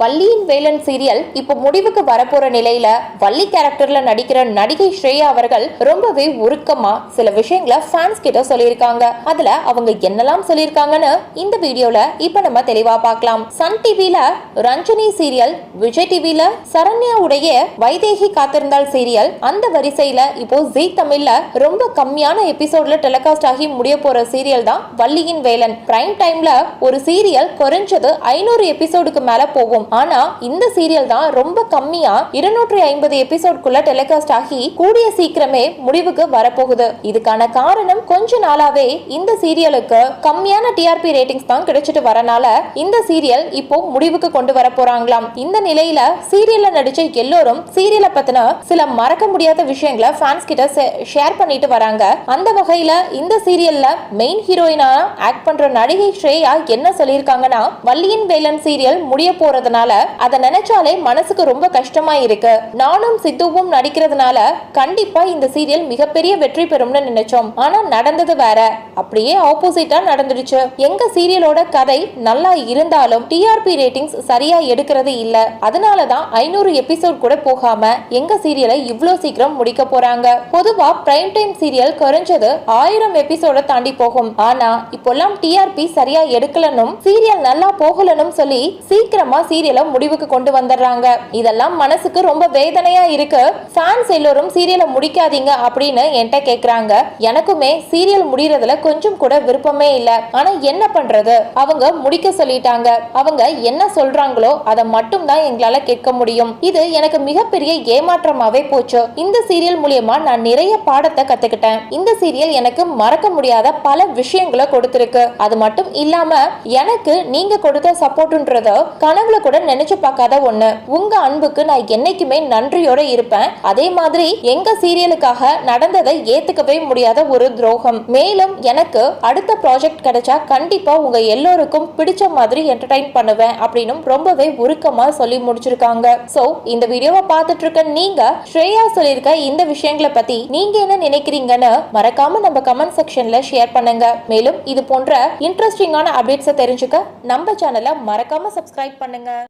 வள்ளியின் Velan serial இப்போ முடிவுக்கு வரப்போற நிலையில வள்ளி கேரக்டர்ல நடிக்கிற நடிகை ஸ்ரேயா அவர்கள் ரொம்பவே உருக்கமா சில விஷயங்களை ஃபேன்ஸ் கிட்ட சொல்லியிருக்காங்க. அதுல அவங்க என்னெல்லாம் சொல்லியிருக்காங்கன்னு இந்த வீடியோல இப்ப நம்ம தெளிவா பார்க்கலாம். சன் டிவில ரஞ்சனி சீரியல் விஜய் டிவில சரண்யாவுடைய வைதேகி காத்திருந்தால் சீரியல். அந்த வரிசையில இப்போ ஜீ தமிழ்ல ரொம்ப கம்மியான எபிசோட்ல டெலிகாஸ்ட் ஆகி முடிய போற சீரியல் தான் வள்ளியின் வேலன். பிரைம் டைம்ல ஒரு சீரியல் குறைஞ்சது ஐநூறு எபிசோடுக்கு மேல போகும். ஆனா இந்த சீரியல் தான் ரொம்ப கம்மியா இருநூற்றி ஐம்பது எபிசோட்குள்ள டெலிகாஸ்ட் ஆகி கூடிய சீக்கிரமே முடிவுக்கு வரப்போகுது. இதுக்கான காரணம் கொஞ்ச நாளாவே இந்த சீரியலுக்கு கம்மியான டிஆர்பி ரேட்டிங்ஸ் தான் கிடைச்சிட்டு வரனால இந்த சீரியல் இப்போ முடிவுக்கு கொண்டு வர போறாங்களாம். இந்த நிலையில சீரியல்ல நடிச்ச எல்லோரும் சீரியலை பத்தின சில மறக்க முடியாத விஷயங்களை ஃபேன்ஸ் கிட்ட ஷேர் பண்ணிட்டு வராங்க. அந்த வகையில இந்த சீரியல்ல மெயின் ஹீரோயினா ஆக்ட் பண்ற நடிகை ஸ்ரேயா என்ன சொல்லியிருக்காங்கன்னா வள்ளியின் வேலன் சீரியல் முடிய போறதுனால அதை நினைச்சாலே மனசுக்கு ரொம்ப கஷ்டமா இருக்கு. நானும் சித்துவும் நடிக்கிறதுனால கண்டிப்பா இந்த சீரியல் மிகப்பெரிய வெற்றி பெறும்னு நினைச்சோம். ஆனா நடந்தது வேற. அப்படியே ஆப்போசிட்டா நடந்துடுச்சு. எங்க சீரியலோட கதை நல்லா இருந்தாலும் டிஆர்பி ரேட்டிங்ஸ் சரியா எடுக்கிறது இல்ல. அதனாலதான் ஐநூறு எபிசோட் கூட போகாம எங்க சீரியலை இவ்ளோ சீக்கிரம் முடிக்க போறாங்க. பொதுவா பிரைம் டைம் சீரியல் குறைஞ்சது ஆயிரம் எபிசோட தாண்டி போகும். ஆனா இப்போல்லாம் டிஆர்பி சரியா எடுக்கலனும் சீரியல் நல்லா போகலனும் சொல்லி சீக்கிரமா சீரியல் சீரியலை முடிவுக்கு கொண்டு வந்துடுறாங்க. இதெல்லாம் மனசுக்கு ரொம்ப வேதனையா இருக்கு. ஃபேன்ஸ் எல்லோரும் சீரியலை முடிக்காதீங்க அப்படின்னு என்கிட்ட கேக்குறாங்க. எனக்குமே சீரியல் முடியறதுல கொஞ்சம் கூட விருப்பமே இல்ல. ஆனா என்ன பண்றது? அவங்க முடிக்க சொல்லிட்டாங்க. அவங்க என்ன சொல்றாங்களோ அதை மட்டும் தான் எங்களால கேட்க முடியும். இது எனக்கு மிகப்பெரிய ஏமாற்றமாவே போச்சு. இந்த சீரியல் மூலியமா நான் நிறைய பாடத்தை கத்துக்கிட்டேன். இந்த சீரியல் எனக்கு மறக்க முடியாத பல விஷயங்களை கொடுத்திருக்கு. அது மட்டும் இல்லாம எனக்கு நீங்க கொடுத்த சப்போர்ட்ன்றத கனவுல கூட நினைச்சு பார்க்காத ஒண்ணு. உங்க அன்புக்கு நான் என்னைக்குமே நன்றியோட இருப்பேன். அதே மாதிரி எங்க சீரியலுக்காக நடந்ததை ஏத்துக்கவே முடியாத ஒரு துரோகம். மேலும் எனக்கு அடுத்த ப்ராஜெக்ட் கிடைச்சா கண்டிப்பா உங்க எல்லோருக்கும் பிடிச்ச மாதிரி என்டர்டைன் பண்ணுவேன் அப்படின்னு ரொம்பவே உருக்கமா சொல்லி முடிச்சிருக்காங்க. சோ இந்த வீடியோவை பார்த்துட்டு இருக்க நீங்க ஸ்ரேயா சொல்லியிருக்க இந்த விஷயங்களை பத்தி நீங்க என்ன நினைக்கிறீங்கன்னு மறக்காம நம்ம கமெண்ட் செக்ஷன்ல ஷேர் பண்ணுங்க. மேலும் இது போன்ற இன்ட்ரெஸ்டிங்கான அப்டேட்ஸை தெரிஞ்சுக்க நம்ம சேனலை மறக்காம சப்ஸ்கிரைப் பண்ணுங்க.